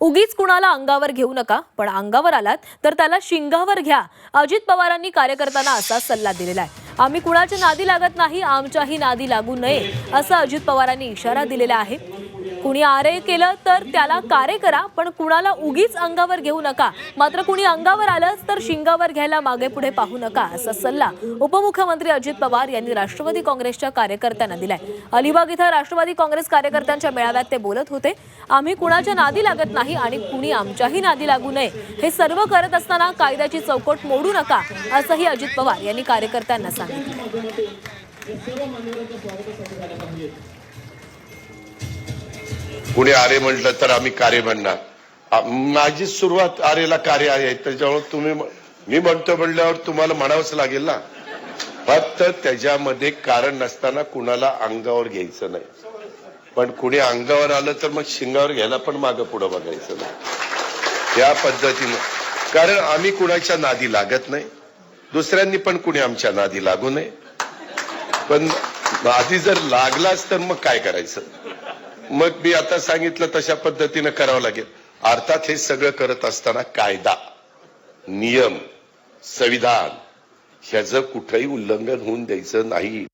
उगीच कुणाला अंगावर घेऊ नका पण अंगावर आलात तर त्याला शिंगावर घ्या. अजित पवारांनी कार्यकर्त्यांना असा सल्ला दिलेला आहे. आम्ही कुणाच्या नादी लागत नाही आमच्याही नादी लागू नये असं अजित पवारांनी इशारा दिलेला आहे. कुणी आरे केलं तर त्याला कारे करा पण कुणाला उगीच अंगावर घेऊ नका. मात्र कुणी अंगावर आलंच तर शिंगावर घ्यायला मागे पुढे पाहू नका असा सल्ला उपमुख्यमंत्री अजित पवार यांनी राष्ट्रवादी काँग्रेसच्या कार्यकर्त्यांना दिलाय. अलिबाग इथं राष्ट्रवादी काँग्रेस कार्यकर्त्यांच्या मेळाव्यात ते बोलत होते आम्ही कुणाच्या नादी लागत नाही आणि कुणी आमच्याही नादी लागू नये. हे सर्व करत असताना कायद्याची चौकट मोडू नका असंही अजित पवार यांनी कार्यकर्त्यांना सांगितलं. कुणी आरे म्हटलं तर आम्ही कार्य म्हणणार. माझी सुरुवात आरेला कार्य आहे त्याच्यामुळे तुम्ही मी म्हणतो म्हणल्यावर तुम्हाला म्हणावंच लागेल ना. फक्त त्याच्यामध्ये कारण नसताना कुणाला अंगावर घ्यायचं नाही. पण कुणी अंगावर आलं तर मग शिंगावर घ्यायला पण मागं पुढं बघायचं नाही. या पद्धतीनं. कारण आम्ही कुणाच्या नादी लागत नाही. दुसऱ्यांनी पण कुणी आमच्या नादी लागू नये. पण नादी जर लागलाच तर मग काय करायचं? मग मी आता सांगितलं तशा पद्धतीनं करावं लागेल. अर्थात हे सगळं करत असताना कायदा नियम संविधान ह्याचं कुठंही उल्लंघन होऊन द्यायचं नाही.